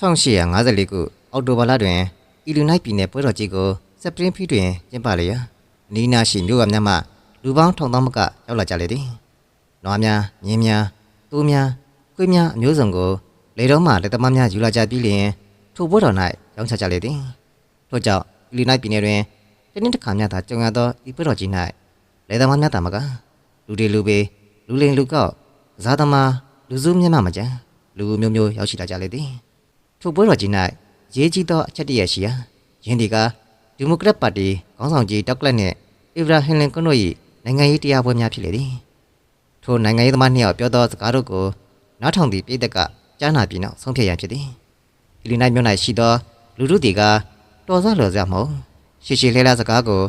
1854ခုအောက်တိုဘာလတွင်အီလူနိုက်ပြည်နယ်ပွဲတော်ကြီးကိုစပရင်ဖီတွင်ကျင်းပလျက်အနီးနားရှိမြို့ကများမှလူပေါင်းထောင်သောမကရောက်လာကြလေသည်။နွားများ၊မြင်းများ၊သိုးများ၊ခွေးများအမျိုးစုံကိုလေတော်မှလက်သမားများယူလာကြပြီးလျှင်ထိုပွဲတော်၌ရောင်းချကြလေသည်။ထို့ကြောင့်အီလူနိုက်ပြည်နယ်တွင်တစ်နှစ်တစ်ခါမျှသာကြုံရသောဤပွဲတော်ကြီး၌လေသမားများသာမကလူတွေလူပေလူလိန်လူကောက်ဇာသမားလူစုမျက်မှမကြမ်းလူမျိုးမျိုးရောက်ရှိလာကြလေသည်။ ထိုပွဲတော်ကြီး၌ရေးကြီးသောအချက်တရရှိရာယင်းဒီကဒီမိုကရက်ပါတီခေါင်းဆောင်ကြီးဒေါက်ကလတ်နှင့်အီဗရာဟင်လင်ကွန်းတို့၏နိုင်ငံရေးတရားပွဲများဖြစ်လေသည်ထိုနိုင်ငံရေးသမားနှစ်ယောက်ပြောသောစကားတို့ကိုနားထောင်သည့်ပြည်သက်ကကြားနာပြီးနောက်ဆုံးဖြတ်ရန်ဖြစ်သည်အီလီနိုက်မြို့၌ရှိသောလူတို့တီကတော်စားလော်စရာမဟုတ်ရှေရှေလဲလာစကားကို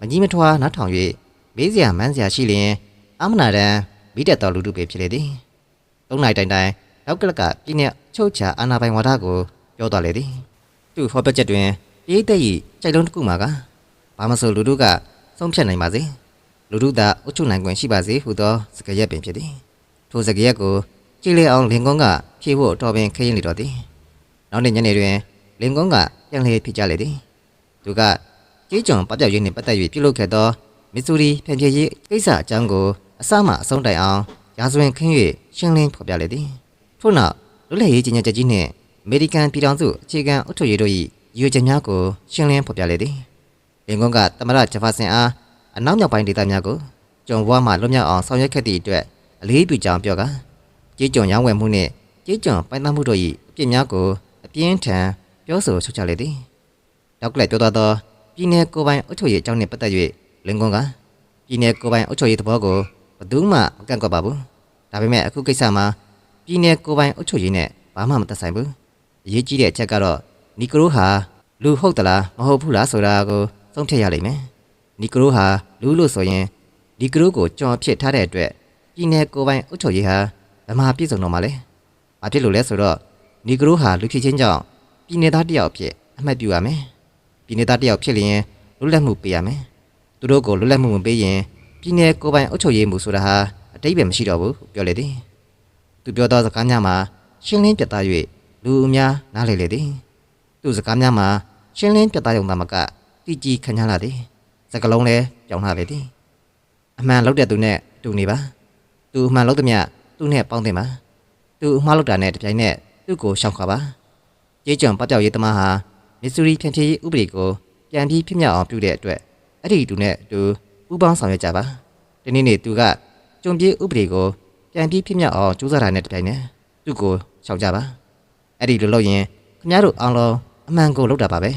မကြီးမထွားနားထောင်၍မေးစရာမှန်းစရာရှိလျင်အမနာတန်မိတက်တော်လူတို့ပဲဖြစ်လေသည်သုံးနိုင်တိုင်တိုင် နောက်ကလကပြင်းနဲ့ချုပ်ချာအာနာပိုင်ဝါဒကိုပြောသွားလေသည်သူ့ဟောပြောချက်တွင်ပြည်သက်၏ကြိုက်လုံးတစ်ခုမှာကဘာမဆိုလူတို့ကဆုံးဖြတ်နိုင်ပါစေလူတို့သာအုပ်ချုပ်နိုင်ခွင့်ရှိပါစေဟုသောစကားရက်ပင်ဖြစ်သည်ထိုစကားရက်ကိုကြည်လေအောင်လင်ကွန်းကဖြေဖို့တော်ပင်ခရင်လေတော်သည်နောက်နေ့ညနေတွင်လင်ကွန်းကပြန်လေဖြစ်ကြလေသည်သူကကြေးကျွန်ပပျောက်ရေးနှင့်ပတ်သက်၍ပြုလုပ်ခဲ့သောမစ်ဆူရီဖန်ပြေးရေးကိစ္စအကြောင်းကိုအစမှအဆုံးတိုင်အောင်ရာဇဝင်ခင်း၍ရှင်းလင်းဖော်ပြလေသည် ထို့နောက်လွတ်လပ်ရေးကြီးညာချက်ကြီးနှင့်အမေရိကန်ပြည်ထောင်စုအခြေခံအုပ်ချုပ်ရေးတို့၏ရည်ရွယ်ချက်များကိုရှင်းလင်းဖော်ပြလေသည်လင်ကွန်းကတမရဂျဖာဆင်အားအနောက်မြောက်ပိုင်းဒေသများကိုကျုံဘွားမှလွတ်မြောက်အောင်ဆောင်ရွက်ခဲ့သည့်အတွက်အလေးပြုကြောင်းပြောကာကြေးကျွန်ရောင်းဝယ်မှုနှင့်ကြေးကျွန်ပိုင်သားမှုတို့၏အပြစ်များကိုအပြင်းထန်ပြောဆိုချုပ်ချလေသည်တောက်ကလက်ပြောသွားသောပြည်내ကိုယ်ပိုင်အုပ်ချုပ်ရေးအကြောင်းနှင့်ပတ်သက်၍လင်ကွန်းကပြည်내ကိုယ်ပိုင်အုပ်ချုပ်ရေးသဘောကိုဘယ်သူမှမကန့်ကွက်ပါဘူးဒါပေမဲ့အခုကိစ္စမှာ ပြည်နယ်ကိုပိုင်အုပ်ချုပ်ရေးနဲ့ဘာမှမသက်ဆိုင်ဘူးအရေးကြီးတဲ့အချက်ကတော့နီကရိုဟာလူဟုတ်သလားမဟုတ်ဘူးလားဆိုတာကိုသုံးဖြတ်ရလိမ့်မယ်နီကရိုဟာလူလို့ဆိုရင်နီကရိုကိုကြော်ဖြစ်ထားတဲ့အတွက်ပြည်နယ်ကိုပိုင်အုပ်ချုပ်ရေးဟာဗမာပြည်စုံတော်မှာလဲဘာဖြစ်လို့လဲဆိုတော့နီကရိုဟာလူဖြစ်ချင်းကြောင့်ပြည်နယ်သားတယောက်ဖြစ်အမှတ်ပြုရမယ်ပြည်နယ်သားတယောက်ဖြစ်လျင်လွတ်လပ်မှုပေးရမယ်သူတို့ကိုလွတ်လပ်မှုမပေးရင်ပြည်နယ်ကိုပိုင်အုပ်ချုပ်ရေးမှုဆိုတာဟာအတိတ်ပဲမရှိတော့ဘူးပြောလေတယ် သူပြောသောစကားများမှာရှင်းလင်းပြတ်သား၍လူအများနားလည်လေသည်သူစကားများမှာရှင်းလင်းပြတ်သားရုံသာမကတည်ကြည်ခံရလာသည်စကလုံးလည်းပြောင်းလာလေသည်အမှန်လောက်တဲ့သူနဲ့တူနေပါသူအမှန်လောက်တဲ့မြသူနဲ့ပေါင်းတင်ပါသူအမှားလောက်တာနဲ့တပြိုင်နက်သူ့ကိုရှောင်ခါပါကြေးကြုံပပျောက်ရေးသမားဟာမစ်ဆူရီဖြန့်ဖြေးရေးဥပဒေကိုပြန်ပြီးဖြစ်မြောက်အောင်ပြုတဲ့အတွက်အဲ့ဒီသူနဲ့သူပူးပေါင်းဆောင်ရွက်ကြပါဒီနေ့နေ့သူကကြုံပြေးဥပဒေကို ပြန်ပြီးဖြစ်မြောက်အောင်ကြိုးစားတာနဲ့တပြိုင်နက်သူ့ကိုရှောင်ကြပါအဲ့ဒီလိုလုပ်ရင်ခင်ဗျားတို့အောင်လုံးအမှန်ကိုလုပ်တာပါပဲ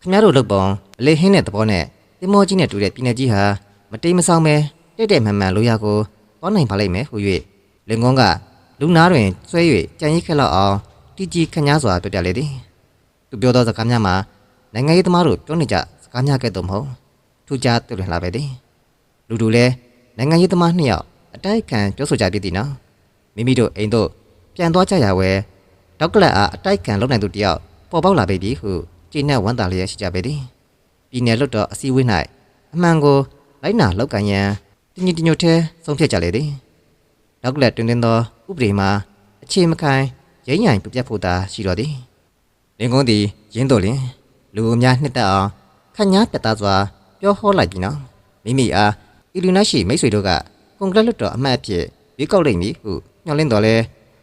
ခင်ဗျားတို့လုပ်ပုံအလေးဟင်းတဲ့သဘောနဲ့တင်မောကြီးနဲ့တူတဲ့ပြည်နယ်ကြီးဟာမတိမ်မဆောင်ပဲတဲ့တဲ့မှန်မှန်လိုရကိုကောင်းနိုင်ပါလိမ့်မယ်ဟု၍လင်ကွန်းကလူနာတွင်ဆွဲ၍ကြံရိတ်ခက်လောက်အောင်တီကြီးခညားစွာပြောပြလေသည်သူပြောသောစကားများမှာနိုင်ငံရေးသမားတို့ပြောနေကြစကားများကဲ့သို့မဟုတ်ထူးခြားတွေ့လည်လာပဲသည်လူတို့လည်းနိုင်ငံရေးသမားနှစ်ယောက် အတိုက်အခံပြောဆိုကြပြည်သည်နော်မိမိတို့အိမ်တို့ပြန်သွားကြရဝဲဒေါက်ကလတ်အားအတိုက်အခံလုပ်နိုင်သူတယောက်ပေါ်ပေါက်လာပေပြီဟုကြည်နဲ့ဝမ်းသာလျက်ရှိကြပေသည်ပြည်နယ်လွတ်တော်အစည်းအဝေး၌အမှန်ကိုလိုက်နာလောက်ကန်ရန်တညီတညွတ်သေးဆုံးဖြတ်ကြလေသည်ဒေါက်ကလတ်တွင်တင်သောဥပဒေမှာအခြေမခိုင်ရိမ့်ညိုင်ပြပြတ်ဖို့သာရှိတော်သည်လင်ကုန်းသည်ရင်းတော်လင်လူအများနှစ်သက်အောင်ခန့်ညားပြတ်သားစွာပြောဟောလိုက်ပြီနော်မိမိအားအီလူနတ်ရှိမိတ်ဆွေတို့က ကွန်ဂရက်လွတ်တော်အမတ်အဖြစ်ရွေးကောက်လိုက်မည်ဟုညှော်လင့်တော်လဲ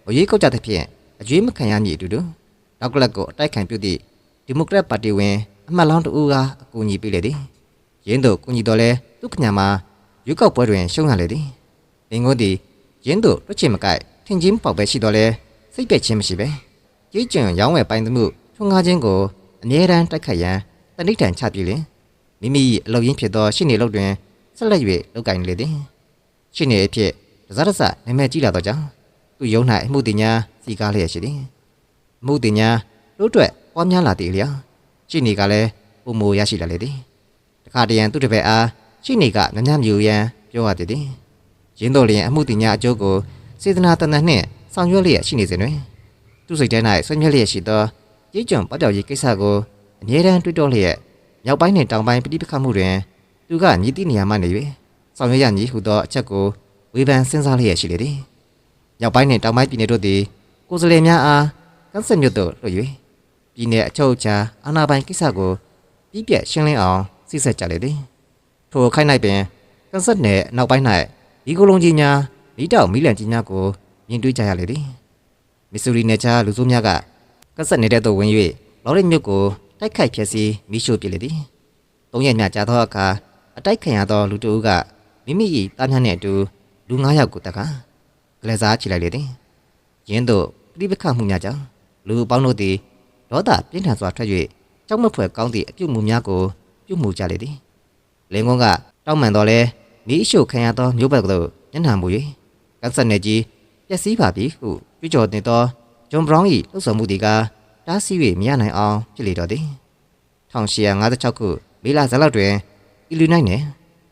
မရွေးကောက်ကြသဖြင့်အကျွေးမခံရမည်အတူတူနောက်ကလတ်ကိုအတိုက်ခံပြုသည့်ဒီမိုကရက်ပါတီဝင်အမတ်လောင်းတဦးကအကူအညီပေးလေသည်ရင်းတို့ကူညီတော်လဲသူခညာမှာရွေးကောက်ပွဲတွင်ရှုံးရလေသည်လင်ကိုသည်ရင်းတို့တွက်ချင်မကိုက်ထင်ချင်းပေါက်ပဲရှိတော်လဲစိတ်ပြက်ခြင်းမရှိပဲကြီးကျုံရောင်းဝယ်ပိုင်သမှုထွန်းကားခြင်းကိုအမြဲတမ်းတိုက်ခတ်ရန်တဏိဌာန်ချပြလင်မိမိ၏အလုပ်ရင်းဖြစ်သောရှင်းနေလုပ်တွင်ဆက်လက်၍လုပ်ကိုင်လေသည် ရှိနေအဖြစ်တစားတစနာမည်ကြီးလာတော့ကြောင့်သူယုံ၌အမှုတင်ညာစီကားလျက်ရှိသည်အမှုတင်ညာတို့အတွက်ပွားများလာသည်လျောရှိနေကလည်းပုံမူရရှိလာလေသည်တခါတရံသူတစ်ပည့်အားရှိနေကညညမြူရန်ပြောရသည်သည်ရင်းတော်လျင်အမှုတင်ညာအကျိုးကိုစေတနာတဏ္ဍနှင့်ဆောင်ရွက်လျက်ရှိနေစဉ်တွင်သူစိတ်ထဲ၌ဆွေးနွေးလျက်ရှိသောရေးကြုံပတ်ပြောက်ရေးကိစ္စကိုအမြဲတမ်းတွေးတောလျက်မြောက်ပိုင်းနှင့်တောင်ပိုင်းပြည်ပခတ်မှုတွင်သူကညီတိနေရာမှနေ၍ ဆောင်ရွက်ရမည်ဟုသောအချက်ကိုဝေဖန်စဉ်းစားလျက်ရှိလေသည်။မြောက်ပိုင်းနှင့်တောင်ပိုင်းပြည်နယ်တို့သည်ကိုယ်စားလှယ်များအားကကန်ဆက်မြို့သို့လွှတ်၍ပြည်내အချုပ်အခြာအာဏာပိုင်ကိစ္စကိုပြည့်ပြည့်ရှင်းလင်းအောင်စိစက်ကြလေသည်ထိုခိုက်၌ပင်ကန်ဆက်နယ်နောက်ပိုင်း၌ဒီကိုလုံးကြီးများမိတောက်မိလန်ကြီးများကိုမြင်တွေ့ကြရလေသည်မစ်ဆူရီနယ်ခြားလူစုများကကန်ဆက်နေတဲ့သို့ဝင်၍လော်ရီမြို့ကိုတိုက်ခိုက်ဖျက်ဆီးမိရှို့ပစ်လေသည်သုံးရက်မြကြာသောအခါအတိုက်ခံရသောလူတအုပ်က မိမိ၏တားမြနှင့်အတူလူ9ယောက်ကိုတက်ကကလေးစားချလိုက်လေသည်ယင်းတို့ပြိပခတ်မှုများကြောင့်လူအပေါင်းတို့သည်ဒေါသပြင်းထန်စွာထွက်၍ကြောက်မက်ဖွယ်ကောင်းသည့်အပြုတ်မှုများကိုပြုမှုကြလေသည်လင်ကွန်းကတောင်းပန်တော်လဲမိအရှို့ခံရသောမြို့ဘက်သို့ညှဏမှု၍ကန်ဆက်နေကြီးပျက်စီးပါပြီဟုကြွကြော်နေသောဂျွန်ဘရောင်း၏လှုပ်ဆောင်မှုသည်ကတားဆီး၍မရနိုင်အောင်ဖြစ်လေတော်သည်1856ခုမေလဇလောက်တွင်အီလူနိုက်နယ်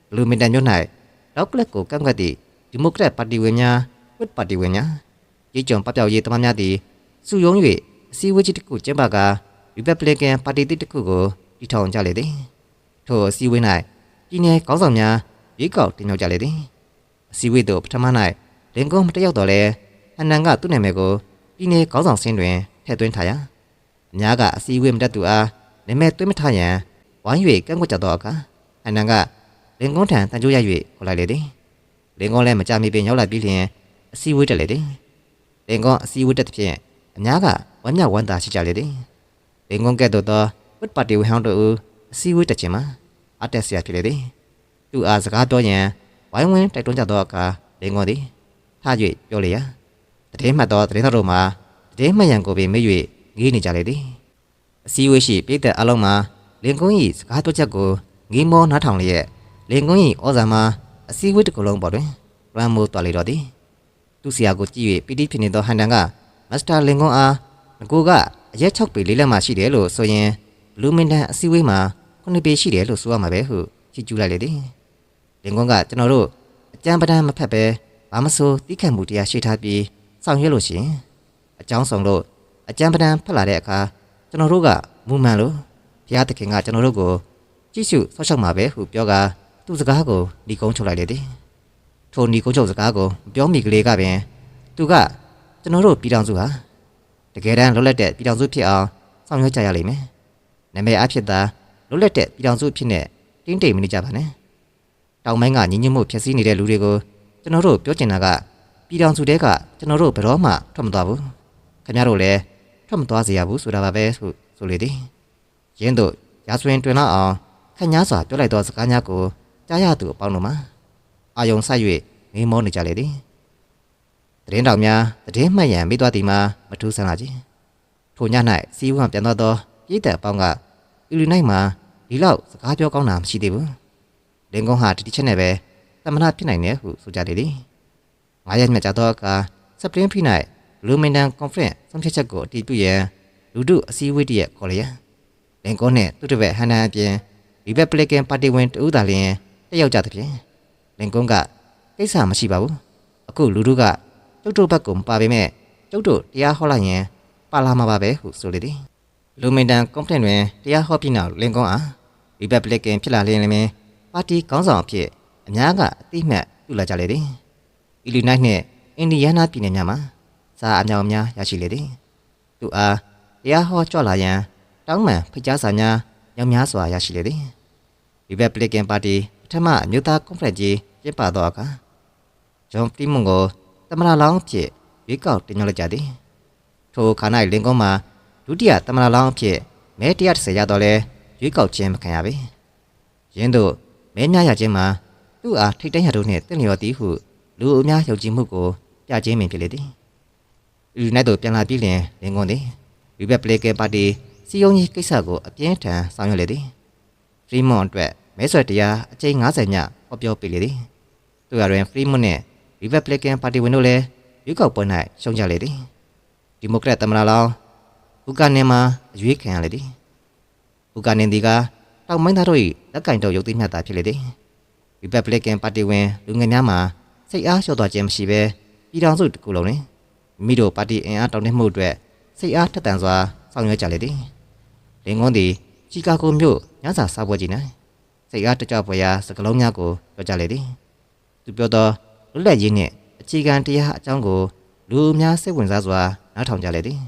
ဘလူမင်တန်မြို့၌ လောက်ကလစ်ကိုကန့်ကွက်သည့်ဒီမိုကရက်ပါတီဝင်များဝစ်ပါတီဝင်များရေးကြုံပပျောက်ရေးတမန်များသည်စုယုံ၍အစည်းအဝေးကြီးတစ်ခုကျင်းပကာရီပက်ဘလီကန်ပါတီတစ်ခုကိုတည်ထောင်ကြလေသည်ထို့အစည်းအဝေး၌ပြည်내ခေါင်းဆောင်များရွေးကောက်တင်မြှောက်ကြလေသည်အစည်းအဝေးသို့ပထမ၌လင်ကွန်းမတက်ရောက်တော့လဲဟန်နန်ကသူ့နာမည်ကိုပြည်내ခေါင်းဆောင်ဆင်းတွင်ထည့်သွင်းထားရာအများကအစည်းအဝေးမတက်သူအားနာမည်သွင်းမထားရန်ဝိုင်း၍ကန့်ကွက်ကြသောအခါဟန်နန်က လင်ကွန်းထံတန်ကြိုးရ၍ခေါ်လိုက်လေသည်လင်ကွန်းလည်းမကြမီပင်ရောက်လာပြီးလျှင်အစည်းအဝေးတက်လေသည်လင်ကွန်းအစည်းအဝေးတက်သဖြင့်အများကဝမ်းမြောက်ဝမ်းသာရှိကြလေသည်လင်ကွန်းကဲ့သို့သောဝတ်ပါတီဝဟောင်းတို့ဦးအစည်းအဝေးတက်ခြင်းမှာအတက်ဆရာဖြစ်လေသည်သူအားစကားပြောရန်ဝိုင်းဝန်းတိုက်တွန်းကြသောအခါလင်ကွန်းသည်ထ၍ပြောလေရာတည်င်းမှတ်သောတည်င်းတော်တို့မှာတည်င်းမှတ်ရန်ကိုပင်မေ့၍ငေးနေကြလေသည်အစည်းအဝေးရှိပြည်သက်အလုံးမှာလင်ကွန်း၏စကားပြောချက်ကိုငေးမောနားထောင်လျက် လင်ကွန်း၏ဩဇာမှာအစည်းအဝေးတစ်ခုလုံးပေါ်တွင်ရမ်မိုးတော်လေတော်သည်သူ့ဆရာကိုကြည့်၍ပီတိဖြစ်နေသောဟန်တန်ကမစ္စတာလင်ကွန်းအားငကိုကအရက်6ပေလေးလက်မှရှိတယ်လို့ဆိုရင်ဘလူးမင်တန်အစည်းအဝေးမှာ9ပေရှိတယ်လို့ဆိုရမှာပဲဟုကြည့်ကျူးလိုက်လေသည်လင်ကွန်းကကျွန်တော်တို့အကြံပဒံမဖက်ပဲဘာမဆိုတိခတ်မှုတရားရှိထားပြီးဆောင်ရွက်လို့ရှိရင်အကြောင်းဆောင်လို့အကြံပဒံဖက်လာတဲ့အခါကျွန်တော်တို့ကမူမှန်လို့ဘုရားသခင်ကကျွန်တော်တို့ကိုကြည့်ရှုဆောက်ရှောက်မှာပဲဟုပြောကာ သူ့စကားကိုညီကုန်းချုပ်လိုက်လေသည်ထိုညီကုန်းချုပ်စကားကိုမပြောမိကလေးကပင်သူကကျွန်တော်တို့ပြည်တော်စုဟာတကယ်တမ်းလွတ်လပ်တဲ့ပြည်တော်စုဖြစ်အောင်ဆောင်ရွက်ကြရလိမ့်မယ်နာမည်အဖြစ်သာလွတ်လပ်တဲ့ပြည်တော်စုဖြစ်နေတင်းတိမ်မနေကြပါနဲ့တောင်ပိုင်းကညီညွတ်မှုဖြစ်စည်းနေတဲ့လူတွေကိုကျွန်တော်တို့ပြောချင်တာကပြည်တော်စုတဲကကျွန်တော်တို့ဘယ်တော့မှထွက်မသွားဘူးခင်ဗျားတို့လည်းထွက်မသွားစေရဘူးဆိုတာပါပဲဆိုဆိုလေသည်ရင်းတို့ရာဇဝင်တွင်လောက်အောင်ခန့်ညားစွာပြောလိုက်သောစကားများကို ကြားရသူအပေါင်းတို့မှာအာယုံဆက်၍ငေးမောနေကြလေသည်တရင်တော်များတည်င်းမှတ်ရန်မိသွားသည်မှာမထူးဆန်းလာခြင်းထိုည၌စီးဝံပြန်တော့သောပြည်သက်အပေါင်းကအီလူနိုင်မှာဒီလောက်စကားပြောကောင်းတာမရှိသေးဘူးလင်ကုန်းဟာတတိချက်နဲ့ပဲသမဏဖြစ်နိုင်တယ်ဟုဆိုကြလေသည်ငါးရက်မြတ်ကြာသောအခါစပရင်ဖိ၌လူမင်တန်ကွန်ဖရင့်ဆုံးဖြတ်ချက်ကိုအတည်ပြုရန်လူတို့အစည်းအဝေးတည်းခေါ်လျက်လင်ကွန်းနှင့်သူ့တပည့်ဟန်နန်အပြင်ရီပက်ပလီကန်ပါတီဝင်တဦးသာလျှင် တက်ရောက်ကြသဖြင့်လင်ကွန်းကကိစ္စမရှိပါဘူးအခုလူတို့ကကျုပ်တို့ဘက်ကိုမပါပေမဲ့ကျုပ်တို့တရားဟောလိုက်ရင်ပါလာမှာပါပဲဟုဆိုလေသည်လူမင်တန်ကွန်ဖရင့်တွင်တရားဟောပြီးနောက်လင်ကွန်းအားရီပက်ပလီကန်ဖြစ်လာလျင်လည်းပါတီခေါင်းဆောင်အဖြစ်အများကအသိမှတ်ပြုလာကြလေသည်အီလီနိုက်နှင့်အင်ဒီယားနားပြည်နယ်များမှာစာအမြောင်အများရရှိလေသည်သူအားတရားဟောကြွလာရန်တောင်းပန်ဖိတ်ကြားစာများရောင်များစွာရရှိလေသည်ရီပက်ပလီကန်ပါတီပ ထမအမျိုးသားကွန်ဖရင့်ကြီးကျင်းပသောအခါဂျွန်ဖရီမွန်ကိုတမန်လောင်းအဖြစ်ရွေးကောက်တင်မြှောက်လိုက်ကြသည်ထိုခါ၌လင်ကွန်းမှာဒုတိယတမန်လောင်းအဖြစ်မဲ130ရတော့လဲရွေးကောက်ခြင်းမခံရပေယင်းတို့မဲများရခြင်းမှာသူ့အားထိတ်တန့်ရတို့နှင့်တင့်လျော်သည်ဟုလူအများယုံကြည်မှုကိုပြခြင်းပင်ဖြစ်လေသည်ယူနိုက်တို့ပြန်လာပြီးလျင်လင်ကွန်းသည်ရီပက်ပလီကန်ပါတီစီယုံကြီးကိစ္စကိုအပြင်းထန်ဆောင်ရွက်လေသည်ဖရီမွန်အတွက် မဲဆွယ်တရားအကြိမ်90ညဟောပြောပေးလေသည်သူရတွင်ဖရီမွန်နှင့်ရီပက်ပလီကန်ပါတီဝင်တို့လည်းရွေးကောက်ပွဲ၌ရှုံးကြလေသည်ဒီမိုကရက်သမ္မတလောင်းဘူကာနင်မှာအရွေးခံရလေသည်ဘူကာနင်ဒီကတောင်မိုင်းသားတို့၏လက်ကင်တော်ရုပ်သိမ်းမြတ်တာဖြစ်လေသည်ရီပက်ပလီကန်ပါတီဝင်လူငယ်များမှာစိတ်အားလျှော့သွားခြင်းမရှိဘဲပြည်ထောင်စုတစ်ခုလုံးတွင်မိတို့ပါတီအင်အားတောင်းတမှုအတွက်စိတ်အားထက်သန်စွာဆောင်ရွက်ကြလေသည်လင်ကွန်းသည်ချီကာဂိုမြို့ညစာစားပွဲကြီး၌ စိတ်အားတကြပွေရာစကလုံးများကိုပြောကြလေသည်သူပြောသောလွတ်လပ်ရေးနှင့်အခြေခံတရားအကြောင်းကိုလူအများစိတ်ဝင်စားစွာနားထောင်ကြလေသည်ယ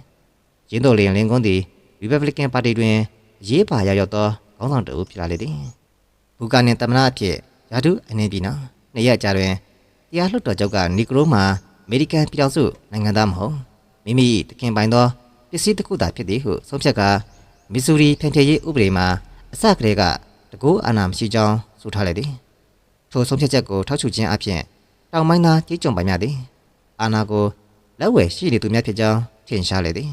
ကျင်းတော်လျင်လင်ကွန်းသည် Republican Party တွင်အရေးပါရောက်ရောက်သောခေါင်းဆောင်တအုပ်ဖြစ်လာလေသည်ဘူကာနှင့်တမနာအဖြစ်ယာတုအနေပြီးနော်နှစ်ရက်ကြာတွင်တရားလွှတ်တော်ချုပ်ကနီကရိုမှာအမေရိကန်ပြည်ထောင်စုနိုင်ငံသားမဟုတ်မိမိတခင်ပိုင်သောပစ္စည်းတစ်ခုသာဖြစ်သည်ဟုဆုံးဖြတ်ကာမစ်ဆူရီဖန်ဖြေရေးဥပဒေမှာအစကတည်းက တကူအာဏာမရှိကြောင်းဆိုထားလိုက်သည်ထိုဆုံးဖြတ်ချက်ကိုထောက်ချူခြင်းအပြင်တောင်ပိုင်းသားကြီးကြုံပိုင်များသည်အာဏာကိုလက်ဝယ်ရှိနေသူများဖြစ်ကြောင်းထင်ရှားလေသည်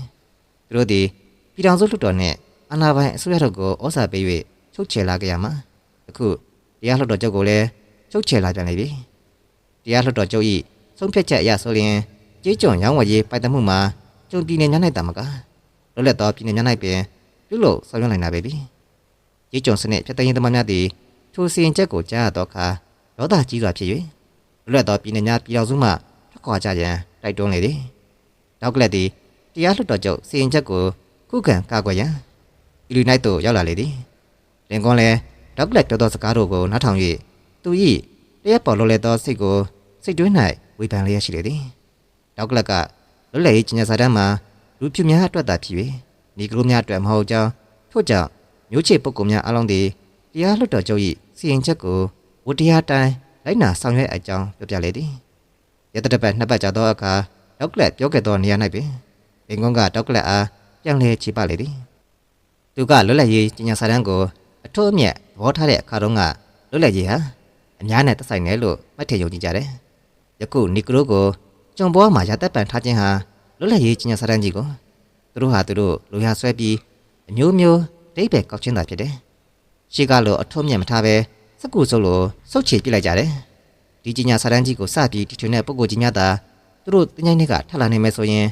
သူတို့သည်ပြည်ထောင်စုလွှတ်တော်နှင့်အာဏာပိုင်အစိုးရတို့ကိုဩဇာပေး၍ချုပ်ချယ်လာကြရမှာအခုတရားလွှတ်တော်ချုပ်ကိုလည်းချုပ်ချယ်လာပြန်လေပြီတရားလွှတ်တော်ချုပ်၏ဆုံးဖြတ်ချက်အရဆိုရင်ကြီးကြုံရောင်းဝယ်ရေးပိုင်တမှုမှာကျုံပြည်နယ်များ၌တာမကလွတ်လပ်သောပြည်နယ်များ၌ပင်ပြုလုပ်ဆောင်ရွက်နိုင်တာပဲပြီ ကြီးကြုံစနစ်ဖြစ်တဲ့ရင်သမားများသည်ထိုစီရင်ချက်ကိုကြားရသောအခါဒေါသကြီးစွာဖြစ်၍လွတ်လပ်သောပြည်နယ်များပြည်တော်စုမှထွက်ခွာကြရန်တိုက်တွန်းလေသည်နောက်ကလပ်သည်တရားလွှတ်တော်ချုပ်စီရင်ချက်ကိုခုခံကာကွယ်ရန်အီလူနိုက်သို့ရောက်လာလေသည်လင်ကွန်လည်းဒေါက်ကလပ်ပြောသောစကားတို့ကိုနားထောင်၍သူ၏တရက်ပေါ်လွတ်လပ်သောစိတ်ကိုစိတ်တွင်း၌ဝေဖန်လျက်ရှိလေသည်ဒေါက်ကလပ်ကလွတ်လပ်ရေးကျညာစာတမ်းမှာလူဖြူများအတွက်သာဖြစ်၍နီဂရိုများအတွက်မဟုတ်ကြောင်းထို့ကြောင့် မျိုးချစ်ပုဂ္ဂိုလ်များအလုံးသည်တရားလွှတ်တော်ချုပ်၏စီရင်ချက်ကိုဝတ္တရားတိုင်းလိုက်နာဆောင်ရွက်အကြောင်းပြောပြလေသည်ရတတပတ်နှစ်ပတ်ကြာသောအခါဒေါက်ကလပ်ပြောခဲ့သောနေရာ၌ပင်လင်ကွန်ကဒေါက်ကလပ်အားပြန်လဲချေပလေသည်သူကလွတ်လပ်ရေးကျညာစာတမ်းကိုအထွတ်အမြတ်သဘောထားတဲ့အခါတုန်းကလွတ်လပ်ရေးဟာအများနဲ့သက်ဆိုင်တယ်လို့မှတ်ထင်ယုံကြည်ကြတယ်ယခုနီကရိုကိုကြုံပေါ်မှာရသက်ပံထားခြင်းဟာလွတ်လပ်ရေးကျညာစာတမ်းကြီးကိုသူတို့ဟာသူတို့လူရဆွဲပြီးအမျိုးမျိုး ဒိဗယ်ကောက်ချင်းတာဖြစ်တယ်ရှေ့ကလိုအထွတ်မြတ်မထားပဲစက္ကူစုပ်လိုစုပ်ချေပြလိုက်ကြတယ်ဒီကျညာစာတမ်းကြီးကိုစပြီးတီထွင်တဲ့ပုံကိုကြီးများသာသူတို့တင်းချိုင်းတွေကထပ်လာနိုင်မယ်ဆိုရင်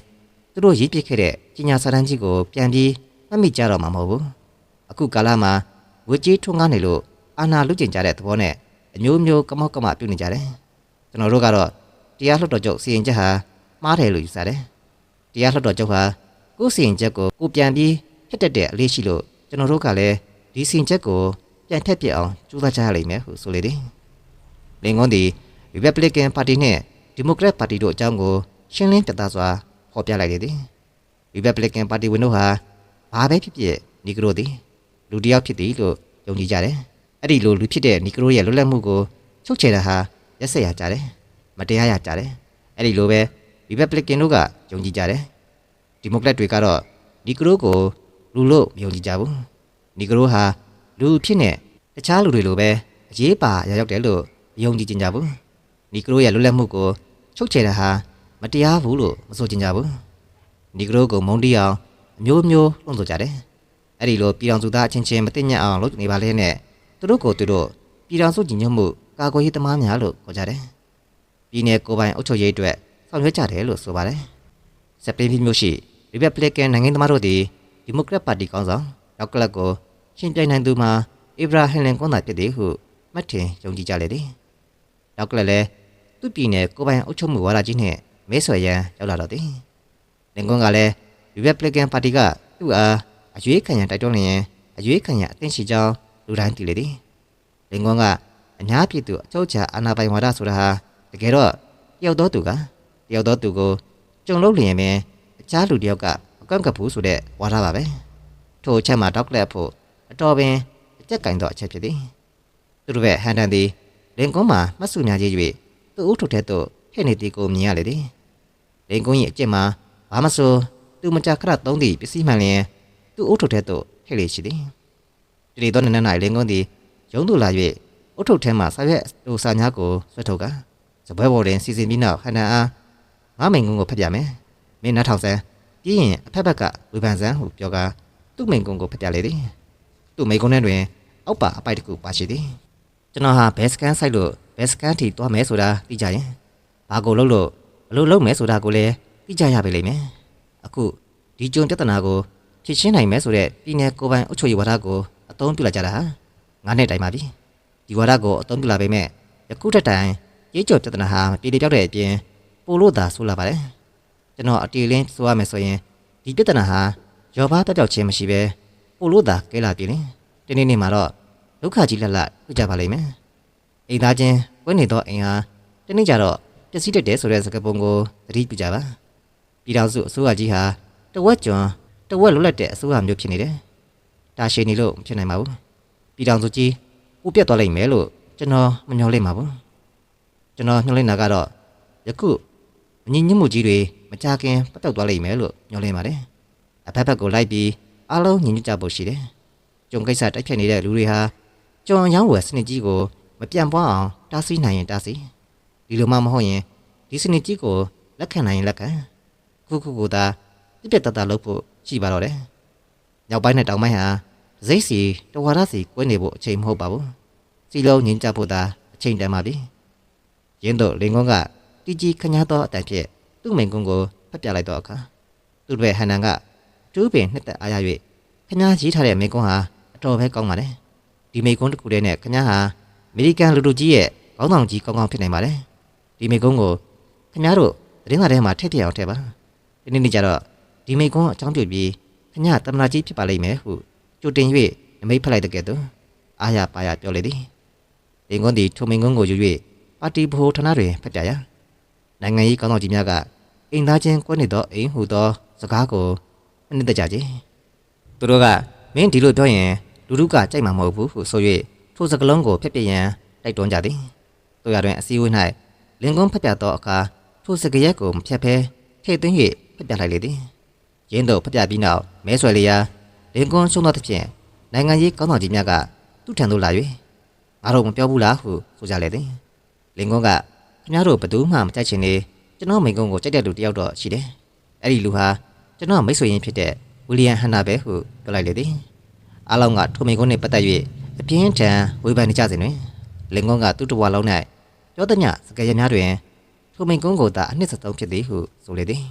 သူတို့ရေးပစ်ခဲ့တဲ့ကျညာစာတမ်းကြီးကိုပြန်ပြီးမှတ်မိကြတော့မှာမဟုတ်ဘူးအခုကာလမှာဝေကြီးထွန်းကားနေလို့အာနာလူကျင်ကြတဲ့သဘောနဲ့အမျိုးမျိုးကမောက်ကမပြုတ်နေကြတယ်ကျွန်တော်တို့ကတော့တရားလွှတ်တော်ချုပ်စီရင်ချက်ဟာမှားတယ်လို့ယူဆတယ်တရားလွှတ်တော်ချုပ်ဟာကိုယ်စီရင်ချက်ကိုကိုပြန်ပြီးဖက်တက်တဲ့အလေးရှိလို့ ကျွန်တော်တို့ကလည်းဒီစီရင်ချက်ကိုပြန်ထက်ပြစ်အောင်ကြိုးစားကြရလိမ့်မယ်ဟုဆိုလေတယ်လင်ကွန်းဒီ Republican Party နဲ့ Democrat Party တို့အကြောင်းကိုရှင်းလင်းပြသစွာဖော်ပြလိုက်လေသည် Republican Party ဝင်တို့ဟာဘာပဲဖြစ်ဖြစ်နီဂရိုသည်လူတစ်ယောက်ဖြစ်သည်လို့ယုံကြည်ကြတယ်အဲ့ဒီလိုလူဖြစ်တဲ့နီဂရိုရဲ့လွတ်လပ်မှုကိုချုပ်ချယ်တာဟာရက်စက်ရကြတယ်မတရားရကြတယ်အဲ့ဒီလိုပဲ Republican တို့ကယုံကြည်ကြတယ် Democrat တွေကတော့နီဂရိုကို လူလို့မယုံကြည်ကြဘူးနီဂရိုဟာလူဖြစ်နေတခြားလူတွေလိုပဲအရေးပါရရောက်တယ်လို့မယုံကြည်ကြကြဘူးနီဂရိုရဲ့လွတ်လပ်မှုကိုချုပ်ချယ်တာဟာမတရားဘူးလို့မဆိုကြကြဘူးနီဂရိုကိုမုန်းတီးအောင်အမျိုးမျိုးလှုံ့ဆော်ကြတယ်အဲ့ဒီလိုပြည်တော်စုသားအချင်းချင်းမသိညက်အောင်လုပ်နေပါလေနဲ့သူတို့ကိုသူတို့ပြည်တော်စုညီညွတ်မှုကာကွယ်ရေးသမားများလို့ခေါ်ကြတယ်ပြည်내ကိုယ်ပိုင်အုပ်ချုပ်ရေးအတွက်ဆောင်ရွက်ကြတယ်လို့ဆိုပါတယ်စပင်းပြည်မျိုးရှိ Republican နိုင်ငံသမားတို့သည် Democrat Party ကောင်းဆောင်နောက်ကလပ်ကိုရှင်းပြနိုင်သူမှာအဗရာဟင်လန်ကွန်သာဖြစ်တယ်ဟုမှတ်ထင်ယုံကြည်ကြလေသည်နောက်ကလပ်လည်းသူ့ပြည်내ကိုယ်ပိုင်အုပ်ချုပ်မှုဝါဒကြီးနှင့်မဲဆွယ်ရန်ရောက်လာတော့သည်လင်ကွန်ကလည်း Republican Party ကသူ့အားအရွေးခံရန်တိုက်တွန်းလျင်အရွေးခံရန်အသင့်ရှိကြောင်းလူတိုင်းသိလေသည်လင်ကွန်ကအများပြည်သူအချုပ်အခြာအာဏာပိုင်ဝါဒဆိုတာဟာတကယ်တော့တယောက်သောသူကတယောက်သောသူကိုကြုံလို့လျင်ပင်အခြားလူတစ်ယောက်ကမ ကန့်ကပ်ဘူးဆိုတဲ့ဝါဒပါပဲထိုအချက်မှာဒေါက်လက်ဖို့အတော်ပင်အကျက်ကင်တော့အချက်ဖြစ်သည်သူတို့ရဲ့ဟန်တန်သည်လင်ကွန်မှာမှတ်စုများကြီး၍သူ့ဦးထုတ်တဲ့သို့ထည့်နေသည်ကိုမြင်ရလေသည်လင်ကွန်ရဲ့အကျက်မှာဘာမဆိုသူမကြခရသုံးသည့်ပစ္စည်းမှန်လျင်သူ့ဦးထုတ်တဲ့သို့ထည့်လေရှိသည်ဒီလိုတော့နန်းနိုင်လင်ကွန်သည်ရုံးသူလာ၍အုတ်ထုတ်ထဲမှစာရွက်တူစာများကိုဆွတ်ထုတ်ကစပွဲပေါ်တွင်စီစဉ်ပြီးနောက်ဟန်နန်အားငါမိန်ကုန်းကိုဖတ်ပြမယ်မင်းနားထောင်စမ်း ပြီးရင်အဖက်ဘက်ကဝေဖန်စမ်းဟုပြောကာသူ့မိန်ကုန်းကိုဖတ်ပြလေသည်သူ့မိန်ကုန်းထဲတွင် အောက်ပါအပိုက်တစ်ခုပါရှိသည်ကျွန်တော်ဟာဘယ်စကန်ဆိုင်လို့ဘယ်စကန်ထိသွားမယ်ဆိုတာသိကြရင်ဘာကိုလုပ်လို့ဘလို့လုပ်မယ်ဆိုတာကိုလည်းသိကြရပါလိမ့်မယ်အခုဒီကြုံပြဿနာကိုဖြေရှင်းနိုင်မယ်ဆိုတဲ့ပြည်내ကိုပိုင်အုပ်ချုပ်ရေးဝါဒကိုအသုံးပြုလာကြတာဟာငါနဲ့တိုင်ပါပြီဒီဝါဒကိုအသုံးပြုလာပေမဲ့ယခုထက်တိုင်ရေးကြော်ပြဿနာဟာမပြေလည်ပြောက်တဲ့အပြင်ပိုလို့သာဆိုလာပါတယ် ကျွန်တော်အတီလင်းဆိုရမယ်ဆိုရင်ဒီပြဿနာဟာရောဘာတက်တော့ချင်းမရှိပဲပိုလို့သာကဲလာပြီလေဒီနေ့နေ့မှာတော့ဒုက္ခကြီးလက်လက်တွေ့ကြပါလိမ့်မယ်အိမ်သားချင်းဝဲနေတော့အိမ်ဟာတနေ့ကျတော့ပျက်စီးတတ်တယ်ဆိုတဲ့စကားပုံကိုသတိပြုကြပါပြည်တော်စုအစိုးရကြီးဟာတဝက်ကျွန်းတဝက်လွတ်လပ်တဲ့အစိုးရမျိုးဖြစ်နေတယ်တာရှည်နေလို့မဖြစ်နိုင်ပါဘူးပြည်တော်စုကြီးပူပြတ်သွားလိမ့်မယ်လို့ကျွန်တော်မမျှော်လင့်ပါဘူးကျွန်တော်မျှော်လင့်တာကတော့ယခု မငြင်းညမှုကြီးတွေမကြခင်ပတ်သက်သွားလိမ့်မယ်လို့မျှော်လင့်ပါတယ်အဖက်ဖက်ကိုလိုက်ပြီးအားလုံးညီညွတ်ကြဖို့ရှိတယ်ကြုံကိစ္စတိုက်ဖြတ်နေတဲ့လူတွေဟာကြုံရောင်းဝယ်စနစ်ကြီးကိုမပြန့်ပွားအောင်တားဆီးနိုင်ရင်တားဆီးဒီလိုမှမဟုတ်ရင်ဒီစနစ်ကြီးကိုလက်ခံနိုင်ရင်လက်ခံခုခုကိုသာပြပြတတ်တာလုပ်ဖို့ရှိပါတော့တယ်။နောက်ပိုင်းနဲ့တောင်ပိုင်းဟာစိတ်စီတဝါရစီကွဲနေဖို့အချိန်မဟုတ်ပါဘူး။စီလုံးငင်းကြဖို့သာအချိန်တန်ပါပြီ။ရင်းတို့လင်ကုန်းက တီကြီးခညာသောအတန်ဖြင့်သူ့မိန်ကုန်းကိုဖတ်ပြလိုက်တော့အခါသူ့ဘက်ဟန်နန်ကကျူးပင်နှစ်သက်အားရ၍ခညာကြီးထားတဲ့မိန်ကုန်းဟာအတော်ပဲကောင်းပါတယ်။ဒီမိန်ကုန်းတစ်ခုတည်းနဲ့ခညာဟာအမေရိကန်လူလူကြီးရဲ့ခေါင်းဆောင်ကြီးကောင်းကောင်းဖြစ်နိုင်ပါတယ်။ဒီမိန်ကုန်းကိုခင်ဗျားတို့သတင်းစာထဲမှာထည့်ပြအောင်ထည့်ပါဒီနေ့နေ့ကျတော့ဒီမိကွန်းအကြောင်းပြုပြီးခင်ဗျာတမနာကြီးဖြစ်ပါလိမ့်မယ်ဟုကြိုတင်၍နမိတ်ဖက်လိုက်တဲ့ကဲ့သို့အာရပါရပြောလေသည်ဒီကွန်းသည်ထိုမိကွန်းကိုယူ၍ပါတီဘိုဌာနတွင်ဖက်ပြရာ နိုင်ငံရေးကောင်းဆောင်ကြီးများကအိမ်သားချင်းကွဲနေသောအိမ်ဟုသောစကားကိုမနစ်တကြခြင်းသူတို့ကမင်းဒီလိုပြောရင်လူလူကကြိုက်မှာမဟုတ်ဘူးဟုဆို၍ထိုစကလုံးကိုဖက်ပြရန်တိုက်တွန်းကြသည်တို့ရတွင်အစည်းအဝေး၌လင်ကွန်းဖက်ပြသောအခါထိုစကရက်ကိုမဖြတ်ဘဲထိတ်သွင်း၍ဖက်ပြလိုက်လေသည်ရင်းတို့ဖက်ပြပြီးနောက်မဲဆွယ်လျာလင်ကွန်းရှုံးသောတစ်ဖြင့်နိုင်ငံရေးကောင်းဆောင်ကြီးများကသူ့ထံသို့လာ၍ငါတို့မပြောဘူးလားဟုဆိုကြလေသည်လင်ကွန်းက ခင်ဗျားတို့ဘယ်သူမှမကြိုက်ချင်နေကျွန်တော်မိန်ကုန်းကိုကြိုက်တဲ့လူတစ်ယောက်တော့ရှိတယ်အဲ့ဒီလူဟာကျွန်တော်မိတ်ဆွေရင်းဖြစ်တဲ့ဝီလီယံဟန်နာပဲဟုပြောလိုက်လေသည်အားလုံးကထိုမိန်ကုန်းနှင့်ပတ်သက်၍အပြင်းထန်ဝေဖန်နေကြစဉ်တွင်လင်ကွန်းကသူ့တဝါလုံး၌ပြောသည်ညစကားရများတွင်ထိုမိန်ကုန်းကိုသာအနှစ်73ဖြစ်သည်ဟုဆိုလေသည်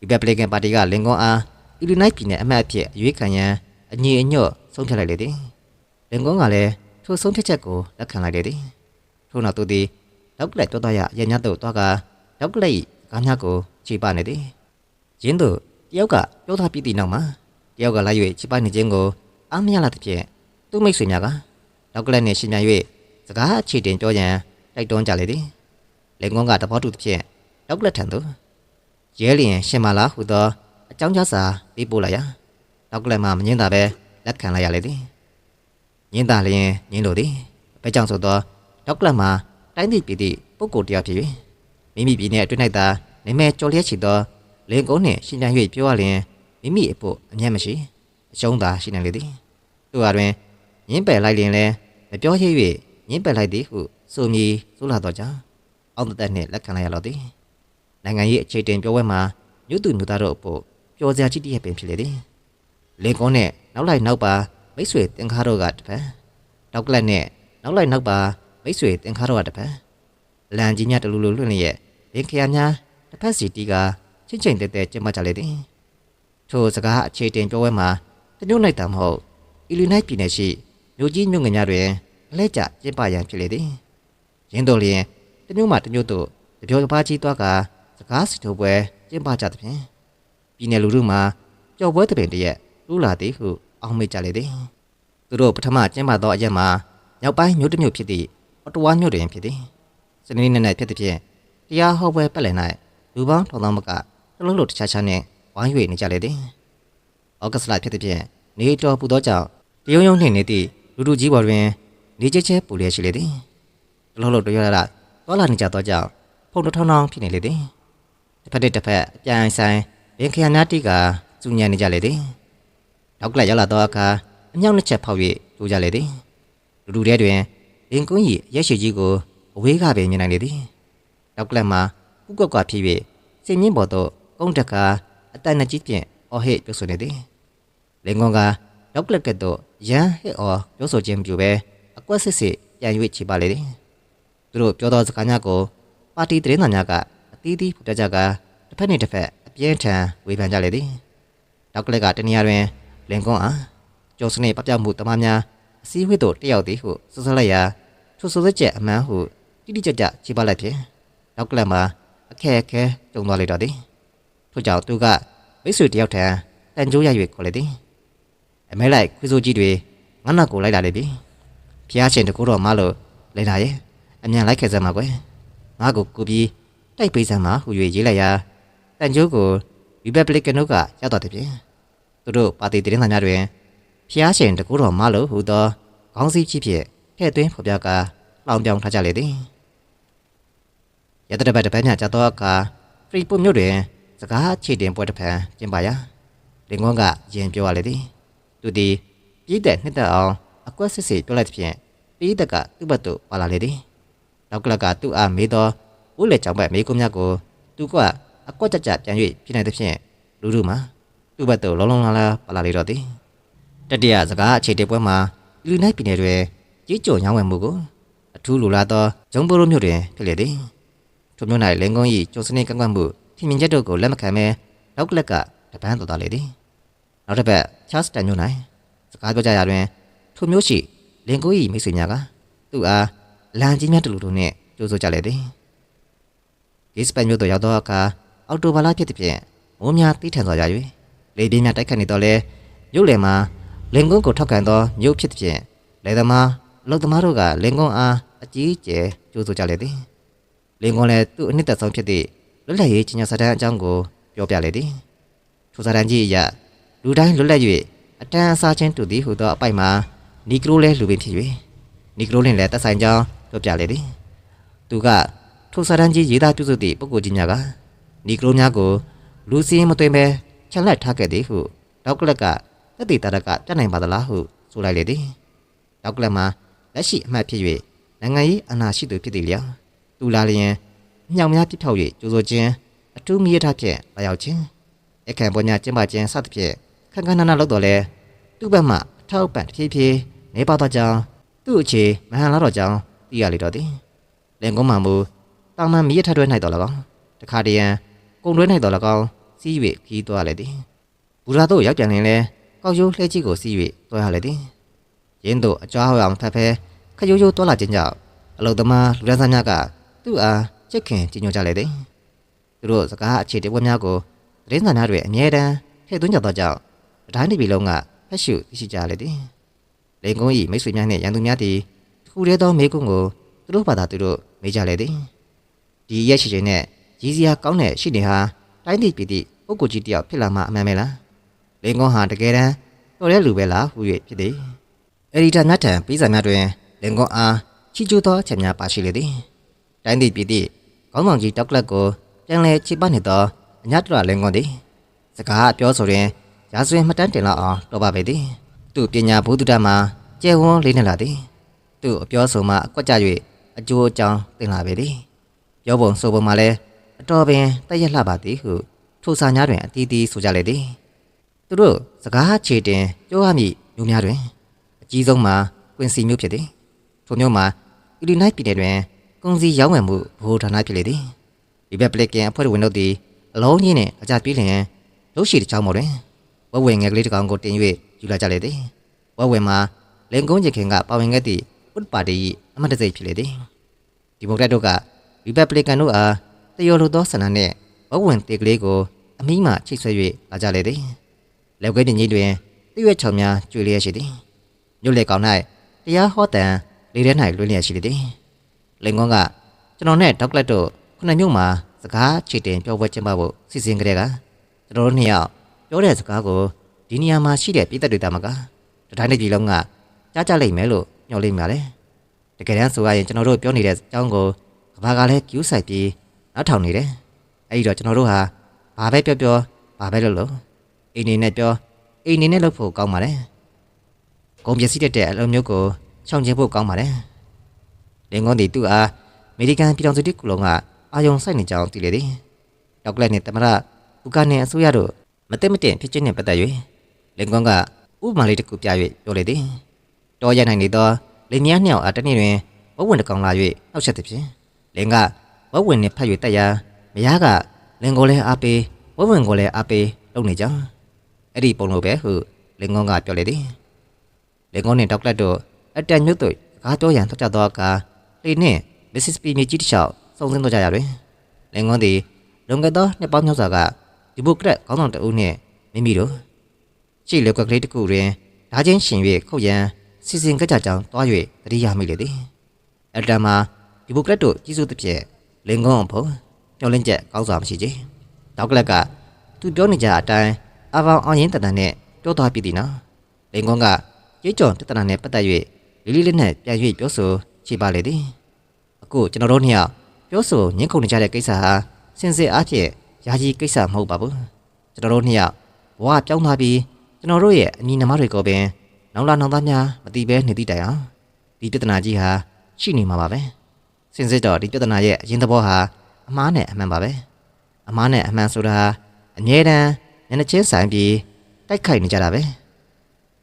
ရီပက်ဘလီကန်ပါတီကလင်ကွန်းအားအီလီနိုက်ပြည်နယ်အမတ်အဖြစ်အရွေးခံရန်အညီအညွတ်ဆုံးဖြတ်လိုက်လေသည်လင်ကွန်းကလည်းထိုဆုံးဖြတ်ချက်ကိုလက်ခံလိုက်လေသည်ထို့နောက်သူသည် နောက်ကလက်တွားသွားရရညတ်တို့တွားကနောက်ကလက်ကားများကိုခြေပနေသည်ရင်းတို့တယောက်ကပြောထားပြီးသည့်နောက်မှာတယောက်ကလိုက်၍ခြေပနေခြင်းကိုအားမရလာသဖြင့်သူ့မိတ်ဆွေများကနောက်ကလက်နှင့်ရှင်ပြန်၍စကားအခြေတင်ပြောရန်တိုက်တွန်းကြလေသည်လင်ကွန်းကတဘောတူသဖြင့်နောက်ကလက်ထံသို့ရဲလျင်ရှင်မလားဟုသောအကြောင်းကြားစာပေးပို့လိုက်ရာနောက်ကလက်မှမငင်းတာပဲလက်ခံလိုက်ရလေသည်ငင်းတာလျင်ငင်းလိုသည်ဘဲကြောင့်ဆိုသောနောက်ကလက်မှ တိုင်းသည့်ပြည်သည့်ပုဂ္ဂိုလ်တရားဖြစ်၍မိမိပြည်နှင့်အတွင်း၌သာနေမဲ့ကြော်လျက်ချီသောလင်ကုန်းနှင့်ရှင်ကြံ၍ပြောရလျင်မိမိအဖို့အမျက်မရှိအရှုံးသာရှိနိုင်လေသည်သူဟာတွင်ငင်းပယ်လိုက်လျင်လည်းမပြောရ၍ငင်းပယ်လိုက်သည်ဟုဆိုမည်ဆိုလာတော့ကြောင့်အောင်သက်နှင့်လက်ခံလိုက်ရတော့သည်နိုင်ငံရေးအခြေတင်ပြောပွဲမှာမြို့သူမြို့သားတို့အဖို့ပျော်စရာကြီးတစ်ရက်ပင်ဖြစ်လေသည်လင်ကွန်းနှင့်နောက်လိုက်နောက်ပါမိတ်ဆွေတင်ကားတို့ကတစ်ဖက်တောက်ကလတ်နှင့်နောက်လိုက်နောက်ပါ မိတ်ဆွေတင်ကားတို့ကတစ်ဖက်လန်ကြီးများတလူလူလွင့်လျက်လင်ခရများတစ်ဖက်စီတီကချင်းချင်းတဲတဲကျင်းပကြလေသည်ထိုစကားအခြေတင်ပြောပွဲမှာတညို့နိုင်တာမဟုတ်အီလီနိုက်ပြည်နယ်ရှိမြို့ကြီးမြို့ငယ်များတွင်အလဲကျကျင်းပရန်ဖြစ်လေသည်ရင်းတော်လျင်တညို့မှတညို့တို့တပြောတစ်ပါးကြီးသွားကစကားစီထိုးပွဲကျင်းပကြသဖြင့်ပြည်နယ်လူထုမှာကြော်ပွဲတစ်ပင်တရက်လူလာသည်ဟုအောက်မေ့ကြလေသည်သူတို့ပထမကျင်းပသောအရက်မှာမြောက်ပိုင်းမြို့တစ်မြို့ဖြစ်သည့် အော်တဝါမြို့တွင်ဖြစ်သည်စနေနေ့နေ့ဖြစ်သဖြင့်တရားဟောပွဲပတ်လည်၌လူပေါင်းထောင်သောမကတလုံးလို့တခြားခြားနှင့်ဝိုင်း၍နေကြလေသည်ဩဂတ်စ်လဖြစ်သဖြင့်နေတော်ပူသောကြောင့်တရုံယုံနှင့်နေသည့်လူလူကြီးပေါ်တွင်နေကျဲကျဲပူလျက်ရှိလေသည်တလုံးလို့တရရလာတော်လာနေကြသောကြောင့်ဖုန်ထောင်းထောင်းဖြစ်နေလေသည်တစ်ဖက်တစ်ဖက်အပြိုင်ဆိုင်ဘင်ခရနာတိကစူညံနေကြလေသည်နောက်ကလရောက်လာသောအခါအမြောက်နှစ်ချက်ဖောက်၍ကြိုးကြလေသည်လူလူတဲတွင် လင်ကွန်းကြီးရက်ရှိကြီးကိုအဝေးကပင်မြင်နိုင်လေသည်နောက်ကလမှာပုကွက်ကွာဖြစ်၍စိတ်မြင့်ပေါ်သို့ကုန်းတက်ကအတန်နှစ်ကြီးဖြင့်အော်ဟစ်ပြောဆိုနေသည်လင်ကွန်းကနောက်ကလကဲ့သို့ရန်ဟစ်အော်ပြောဆိုခြင်းမပြုဘဲအကွက်စစ်စစ်ပြန်၍ချေပါလေသည်သူတို့ပြောသောစကားများကိုပါတီသတင်းသားများကအသီးသီးဖော်ပြကြကတစ်ဖက်နှင့်တစ်ဖက်အပြင်းထန်ဝေဖန်ကြလေသည်နောက်ကလကတနည်းအားဖြင့်လင်ကွန်းအားကျော်စနေပပျောက်မှုတမများ အစည်းအဝေးသို့တက်ရောက်သည်ဟုဆွဆွလိုက်ရာထိုဆိုသက်ချက်အမှန်ဟုတိတိကျကျခြေပလိုက်ဖြင့်နောက်ကလမှာအခက်အခဲကြုံသွားလေတော့သည်ထို့ကြောင့်သူကမိတ်ဆွေတယောက်ထံတန်ကြိုးရ၍ခေါ်လေသည်အမဲလိုက်ခွေးစိုးကြီးတွေငါနောက်ကိုလိုက်လာလေပြီဖျားရှင်တကူတော်မလို့လဲလာရဲ့အမြန်လိုက်ခဲ့စမ်းပါကွယ်ငါကိုကူပြီးတိုက်ပေးစမ်းပါဟူ၍ရေးလိုက်ရာတန်ကြိုးကို Republican တို့ကရောက်တော့တယ်ဖြင့်သူတို့ပါတီတရင်စာများတွင် ဖျားရှင်တကူတော်မလို့ဟူသောခေါင်းစည်းကြီးဖြင့်ထည့်သွင်းဖော်ပြကာလောင်ပြောင်ထားကြလေသည်ရတတပတ်တစ်ပတ်ညကြတော့အခါဖရီပုမြို့တွင်စကားခြေတင်ပွဲတစ်ဖန်ကျင်းပရာလင်ကွန်းကရင်ပြောရလေသည်သူသည်ပြည်တဲ့နှစ်သက်အောင်အကွက်စစ်စစ်ပြောလိုက်သဖြင့်ပြည်သက်ကသူ့ဘက်သို့ပါလာလေသည်နောက်ကလကသူ့အားမေးသောဦးလေချောင်ဘက်မေးခွန်းများကိုသူကအကွက်ကြကြပြန်၍ပြနိုင်သဖြင့်လူလူမှာသူ့ဘက်သို့လုံးလုံးလားလားပါလာလေတော့သည် တတိယစကားအခြေတင်ပွဲမှာလူနိုင်ပြည်နယ်တွင်ကြီးကြုံရောင်းဝယ်မှုကိုအထူးလိုလားသောဂျုံပိုရိုမြို့တွင်ဖြစ်လေသည်ထိုမြို့၌လင်ကွန်း၏ကျုံစနစ်ကန့်ကွက်မှုထင်မြင်ချက်တို့ကိုလက်မခံဘဲနောက်ကလက်ကတပန်းတော်တော်လေသည်နောက်တစ်ပတ်ချားစတန်မြို့၌စကားပြောကြရာတွင်ထိုမြို့ရှိလင်ကွန်း၏မိတ်ဆွေများကသူ့အားလမ်းကြီးများတလူတို့နှင့်ကြိုးဆိုကြလေသည်ဒီစပန်မြို့သို့ရောက်သောအခါအော်တိုဘာလဖြစ်သည်ဖြင့်မိုးများတီးထန်စွာရ၍လေပြင်းများတိုက်ခတ်နေတော့လဲမြို့လယ်မှာ လင်ကွန်းကိုထောက်ခံသောမြို့ဖြစ်သည်ဖြင့်လေသမားအလုသမားတို့ကလင်ကွန်းအားအကြီးအကျယ်ကြိုးဆိုကြလေသည်လင်ကွန်းလည်းသူ့အနှစ်သက်ဆုံးဖြစ်သည့်လွတ်လပ်ရေးချင်းညာစာတမ်းအကြောင်းကိုပြောပြလေသည်ထိုစာတမ်းကြီးအရလူတိုင်းလွတ်လပ်၍အတန်းအစားချင်းတူသည်ဟုသောအပိုက်မှာနီကရိုလည်းလူပင်ဖြစ်၍နီကရိုလင်းလည်းတက်ဆိုင်ကြောင်းပြောပြလေသည်သူကထိုစာတမ်းကြီးရေးသားပြုစုသည့်ပုဂ္ဂိုလ်ကြီးများကနီကရိုများကိုလူစင်းမသွင်းပဲချန်လက်ထားခဲ့သည်ဟုဒေါက်ကလက်က သက်တည်တာရကပြတ်နိုင်ပါသလားဟုဆိုလိုက်လေသည်ဒေါက်ကလက်မှာလက်ရှိအမှတ်ဖြစ်၍နိုင်ငံရေးအနာရှိသူဖြစ်သည်လျောက်သူလာလျင်ညောင်များပြစ်ထောက်၍ကြိုးဆိုခြင်းအထူးမိရထားဖြင့်လာရောက်ခြင်းအခန့်ပေါ်ညာကျင်းပခြင်းစသဖြင့်ခန်းခန်းနာနာလုပ်တော်လဲသူ့ဘက်မှအထောက်ပံ့တစ်ဖြည်းဖြည်းနေပါတော့ကြောင်းသူ့အခြေမဟန်လာတော့ကြောင်းသိရလေတော့သည်လင်ကုန်းမှမူတောင်မှမိရထားတွဲ၌တော်၎င်းတခါတရံကုံတွဲ၌တော်၎င်းစီး၍ခီးသွားလေသည်ဘူရာတို့ရောက်ပြန်ရင်လဲ ကောက်ရိုးလှဲကြီးကိုစီး၍သွားရလေသည်ရင်းတို့အကြွားဟောအောင်ထပ်ဖဲခရိုးရိုးသွားလာခြင်းကြောင့်အလုသမားလူဒန်းစားများကသူ့အားချစ်ခင်ကြည်ညိုကြလေသည်သူတို့စကားအခြေတပွဲများကိုသတင်းစာများတွင်အမြဲတမ်းထည့်သွင်းကြသောကြောင့်တိုင်းပြည်လုံးကဖက်ရှုသိရှိကြလေသည်လင်ကုန်း၏မိတ်ဆွေများနှင့်ရန်သူများသည်တစ်ခုတည်းသောမိကုန်းကိုသူတို့ဘာသာသူတို့မေးကြလေသည်ဒီရက်ရှိချိန်နဲ့ရည်စရာကောင်းတဲ့ရှိနေဟာတိုင်းပြည်ပြည်သည့်ပုဂ္ဂိုလ်ကြီးတစ်ယောက်ဖြစ်လာမှအမှန်ပဲလား လင်ကုန်းဟာတကယ်တမ်းတော်တဲ့လူပဲလားဟူ၍ဖြစ်သည်အရီတာမြတ်ထံပြည်စာများတွင်လင်ကုန်းအားချီကျူးသောအချက်များပါရှိလေသည်တိုင်းပြည်ပြည်သည့်ခေါင်းဆောင်ကြီးတောက်ကလတ်ကိုပြန်လည်ချိပနေသောအညတရလင်ကွန်သည်စကားပြောဆိုရင်ရာဇဝင်မှတ်တမ်းတင်လောက်အောင်တော်ပါပေသည်သူ့ပညာဘုဒ္ဓတမှာကျဲဝန်းလေးနေလာသည်သူ့အပြောဆိုမှအကွက်ကြ၍အကျိုးအကြောင်းသင်လာပေသည်ပြောပုံဆိုပုံမှာလည်းအတော်ပင်တက်ရက်လှပါသည်ဟုထိုစာများတွင်အတီးတီးဆိုကြလေသည် သူတို့စကားခြေတင်ပြောရမည့်မျိုးများတွင်အကြီးဆုံးမှာကွင်စီမျိုးဖြစ်သည်ထိုမျိုးမှာအီလီနိုက်ပြည်နယ်တွင်ကုန်စည်ရောင်းဝယ်မှုဘိုးဌာနဖြစ်လေသည်ဒီဘက်ပလက်ကင်အဖွဲ့ဝင်တို့သည်အလုံးကြီးနှင့်အကြပြေးလျင်ရုပ်ရှိတစ်ချောင်းပေါ်တွင်ဝက်ဝဲငယ်ကလေးတစ်ကောင်ကိုတင်၍ယူလာကြလေသည်ဝက်ဝဲမှာလင်ကုန်းချခင်ကပါဝင်ခဲ့သည့်ဥပ္ပါတီ၏အမတ်တစိတ်ဖြစ်လေသည်ဒီမိုကရက်တို့ကရီပတ်ဘလီကန်တို့အားတယောလိုသောဆန္ဒနှင့်ဝက်ဝင်တေကလေးကိုအမိမှချိတ်ဆွဲ၍လာကြလေသည် လက်ခွဲတင်ကြီးတွင်တရွက်ချောင်များကျွေလျက်ရှိသည်မြို့လေကောင်၌တရားဟောတန်လေထဲ၌လွှင့်လျက်ရှိလေသည်လင်ကွန်းကကျွန်တော်နဲ့ဒေါက်ကလတ်တို့ခုနှစ်မြို့မှာစကားချေတင်ပြောပွဲကျင်းပဖို့စီစဉ်ကြတဲ့ကကျွန်တော်တို့နှစ်ယောက်ပြောတဲ့စကားကိုဒီနေရာမှာရှိတဲ့ပြည်သက်တွေတာမကတတိုင်းတစ်ပြည်လုံးကကြားကြလိမ့်မယ်လို့ညှော်လိမ့်ပါလေတကယ်တမ်းဆိုရရင်ကျွန်တော်တို့ပြောနေတဲ့အကြောင်းကိုကဘာကလည်းကျူးဆိုင်ပြီးနောက်ထောင်နေတယ်အဲ့ဒီတော့ကျွန်တော်တို့ဟာဘာပဲပြောပြောဘာပဲလုပ်လို့ အိမ်နေနဲ့ပြောအိမ်နေနဲ့လုပ်ဖို့ကောင်းပါလေကုန်ပစ္စည်းတက်တဲ့အလုံးမျိုးကိုချောင်ကျင်ဖို့ကောင်းပါလေလင်ကွန်းတီသူ့အားအမေရိကန်ပြည်ထောင်စုတစ်ခုလုံးကအာယုံစိုက်နေကြအောင်တည်လေသည်ဒေါက်ကလက်နဲ့တမရဥကနဲ့အစိုးရတို့မသိမတင်ဖြစ်ခြင်းနဲ့ပတ်သက်၍လင်ကွန်းကဥပမာလေးတစ်ခုပြ၍ပြောလေသည်တော်ရနိုင်နေသောလင်မယားနှစ်ယောက်အားတနေ့တွင်ဝဝဝင်တစ်ကောင်လာ၍နှောက်ချက်သည်ဖြင့်လင်ကဝဝဝင်နှင့်ဖတ်၍တက်ရာမယားကလင်ကိုလည်းအားပေးဝဝဝင်ကိုလည်းအားပေးလုပ်နေကြ အဲ့ဒီပုံလိုပဲဟုလင်ကွန်းကပြောလေသည်လင်ကွန်းနှင့်ဒေါက်ကလက်တို့အတန်ညွတ်တို့ကားတော်ရန်ထွက်ကြသောအခါလေနှင့်မစ္စစ်ပီမြေကြီးတစ်လျှောက်စုံစင်းတော့ကြရတွင်လင်ကွန်းသည်လွန်ခဲ့သောနှစ်ပေါင်းများစွာကဒီမိုကရက်ခေါင်းဆောင်တအုပ်နှင့်မိမိတို့ရှိလောက်ကကလေးတစ်ခုတွင်ဓာချင်းရှင်၍ခုတ်ရန်စီစဉ်ကြကြကြောင်းတွား၍တတိယမိလေသည်အတ္တမှာဒီမိုကရက်တို့ကြီးစိုးသဖြင့်လင်ကွန်းအဖို့မျောလင့်ချက်ကောင်းစွာမရှိချေတောက်ကလက်ကသူပြောနေကြအတိုင်း အပေါင်းအောင်ရင်တန်တန်နဲ့ပြောသွားပြီးသည်နော်လင်ကွန်းကကြေးကြော်ပြဿနာနဲ့ပတ်သက်၍လေးလေးလေးနဲ့ပြန်၍ပြောဆိုချေပါလေသည်အခုကျွန်တော်တို့နှစ်ယောက်ပြောဆိုညှင်းခုန်နေကြတဲ့ကိစ္စဟာစင်စစ်အားဖြင့်ယာကြီးကိစ္စမဟုတ်ပါဘူးကျွန်တော်တို့နှစ်ယောက်ဘဝပြောင်းသွားပြီးကျွန်တော်တို့ရဲ့အမိနမတွေကိုပင်နောက်လာနောက်သားများမတိဘဲနေသည့်တိုင်အောင်ဒီပြဿနာကြီးဟာရှိနေမှာပါပဲစင်စစ်တော့ဒီပြဿနာရဲ့အရင်သဘောဟာအမားနဲ့အမှန်ပါပဲအမားနဲ့အမှန်ဆိုတာအမြဲတ မ်းညနေချင်းဆိုင်ပြီးတိုက်ခိုက်နေကြတာပဲ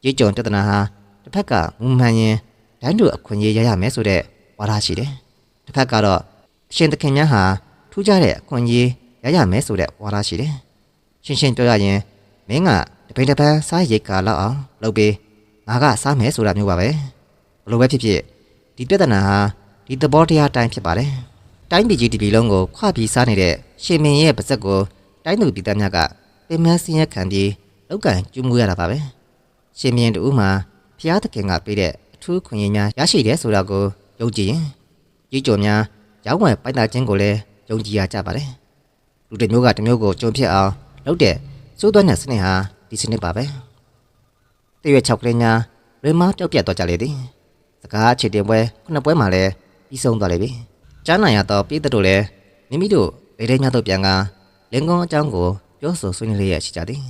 ရေးကြုံပြဿနာဟာတစ်ဖက်ကမူမှန်ရင်ဒိုင်းတို့အခွင့်အရေးရရမယ်ဆိုတဲ့ဝါဒရှိတယ်တစ်ဖက်ကတော့အရှင်သခင်များဟာထူးခြားတဲ့အခွင့်အရေးရရမယ်ဆိုတဲ့ဝါဒရှိတယ်ရှင်းရှင်းပြောရရင်မင်းကတပိန်တပန်းစားရိတ်ကာလောက်အောင်လုပ်ပြီးငါကစားမယ်ဆိုတာမျိုးပါပဲဘလို့ပဲဖြစ်ဖြစ်ဒီပြဿနာဟာဒီသဘောတရားတိုင်းဖြစ်ပါတယ်တိုင်းပြည်ကြီးဒီပြည်လုံးကိုခွပြီးစားနေတဲ့ရှင်မင်းရဲ့ပါဇက်ကိုတိုင်းသူပြည်သားများက ပင်မစင်းရက်ခံပြီးလောက်ကန်ကျွမှုရတာပါပဲရှင်မင်းတို့မှဖျားသခင်ကပေးတဲ့အထူးခွင့်ရများရရှိတယ်ဆိုတာကိုယုံကြည်ရင်ကြီးကြော်များရောင်းဝယ်ပိုက်တာခြင်းကိုလည်းယုံကြည်ရကြပါတယ်လူတစ်မျိုးကတစ်မျိုးကိုကြုံဖြစ်အောင်လုပ်တဲ့စိုးသွမ်းတဲ့စနစ်ဟာဒီစနစ်ပါပဲတရွေ6ကလေးများရမပျောက်ပြတ်သွားကြလေသည်စကားအခြေတင်ပွဲခုနှစ်ပွဲမှာလည်းပြီးဆုံးသွားလေပြီကြားနိုင်ရတော့ပြည်သူတို့လည်းမိမိတို့လေထဲများတို့ပြန်ကလင်ကွန်အကြောင်းကို ပြောဆိုဆွေးနွေးလျက်ရှိကြသည်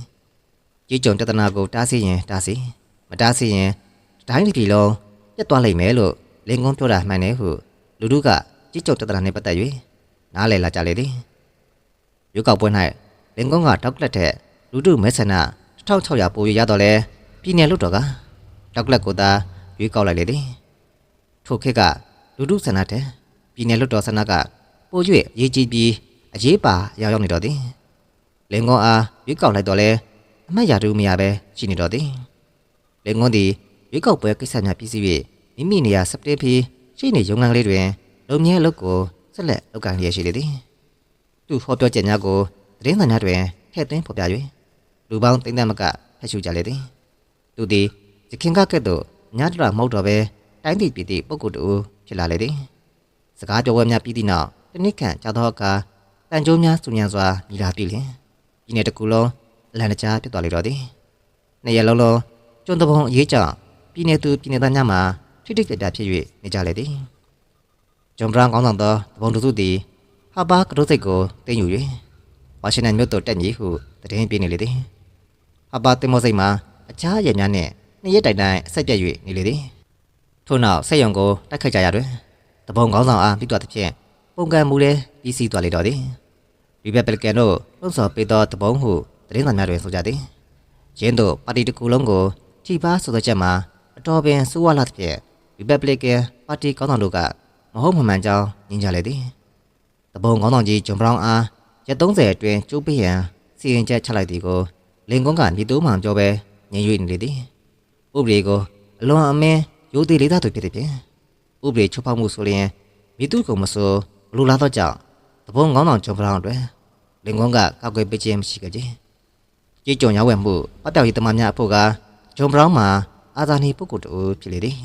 ကြီးကြုံတဒနာကိုတားဆီးရင်တားဆီးမတားဆီးရင်တိုင်းတစ်ပြည်လုံးပြတ်သွားလိမ့်မယ်လို့လင်ကွန်ပြောတာမှန်တယ်ဟုလူတို့ကကြီးကြုံတဒနာနဲ့ပတ်သက်၍နားလည်လာကြလေသည်ရွေးကောက်ပွဲ၌လင်ကွန်ကတောက်ကလက်ထက်လူတို့မဲဆန္ဒ1600ပိုရရတော့လဲပြည်နယ်လွတ်တော်ကတောက်ကလက်ကိုသာရွေးကောက်လိုက်လေသည်ထိုခေတ်ကလူတို့ဆန္ဒတဲ့ပြည်နယ်လွတ်တော်ဆန္ဒကပို၍ရေးကြည့်ပြီးအရေးပါရောက်ရောက်နေတော့သည် လင်ကွန်အားရွေးကောက်လိုက်တော့လဲအမတ်ရာတူမရပဲရှိနေတော့သည်လင်ကွန်သည်ရွေးကောက်ပွဲကိစ္စများပြည်စည်း၍မိမိနေရာစပတင်ဖီရှိနေရုံငန်းလေးတွင်လုံမြဲအလုပ်ကိုဆက်လက်လုပ်ကိုင်လျက်ရှိလေသည်သူဟောပြောချက်များကိုသတင်းစာများတွင်ထည့်သွင်းဖော်ပြ၍လူပေါင်းသိန်းသက်မကဖက်ရှုကြလေသည်သူသည်ရခင်ကကဲ့သို့ညတရမဟုတ်တော့ပဲတိုင်းပြည်ပြည်သည့်ပုဂ္ဂိုလ်တူဖြစ်လာလေသည်စကားပြောပွဲများပြီးသည့်နောက်တနည်းခန့်ကြာသောအခါတန်ကြိုးများစုညံစွာညီလာပြီလျင် ဒီနေ့တစ်ခုလုံးအလန်တကြားဖြစ်သွားလေတော့သည်နှစ်ရက်လုံးလုံးကျွန်းတဘုံအရေးကြောင့်ပြည်နေသူပြည်နေသားများမှာထိတိတ်ကြတာဖြစ်၍နေကြလေသည်ဂျွန်ဘရန်ကောင်းဆောင်သောတဘုံသူစုသည်ဟာဘာကတိုးစိတ်ကိုတင်ယူ၍ဝါရှင်တန်မြို့သို့တက်မည်ဟုတည်င်းပြနေလေသည်ဟာဘာတင်မောစိတ်မှာအခြားရည်များနှင့်နှစ်ရက်တိုင်တိုင်အဆက်ပြတ်၍နေလေသည်ထို့နောက်ဆက်ယုံကိုတိုက်ခိုက်ကြရတွင်တဘုံကောင်းဆောင်အားပြီးတော့သဖြင့်ပုံကံမူလည်းပြီးစီးသွားလေတော့သည် ရီပက်ဘလကန်တို့လှုံ့ဆော်ပေးသောတဘုံဟုသတင်းစာများတွင်ဆိုကြသည်ရင်းတို့ပါတီတစ်ခုလုံးကိုထိပါဆိုတဲ့ချက်မှာအတော်ပင်စိုးဝါလာသဖြင့်ရီပက်ဘလကန်ပါတီကောင်းဆောင်တို့ကမဟုတ်မမှန်ကြောင်းညင်ကြလေသည်တဘုံကောင်းဆောင်ကြီးဂျွန်ဘရောင်းအားရက်30အတွင်းကျိုးပေးရန်စီရင်ချက်ချလိုက်သည်ကိုလင်ကွန်းကမြေတိုးမှန်ပြောပဲညင်၍နေလေသည်ဥပဒေကိုအလွန်အမင်းရိုသေလေးသားသူဖြစ်သည်ဖြင့်ဥပဒေချုပ်ဖောက်မှုဆိုလျင်မြေတူကိုမဆိုဘလူလာတော့ကြောင့် တဘုံကောင်းဆောင်ဂျွန်ဘရောင်းအတွက်လင်ကွန်းကကောက်ွယ်ပေးခြင်းမရှိကြကြည်ကြုံရောက်ဝယ်မှုအပြောက်ရေးတမများအဖို့ကဂျွန်ဘရောင်းမှာအာဇာနည်ပုဂ္ဂိုလ်တူဖြစ်လေသည်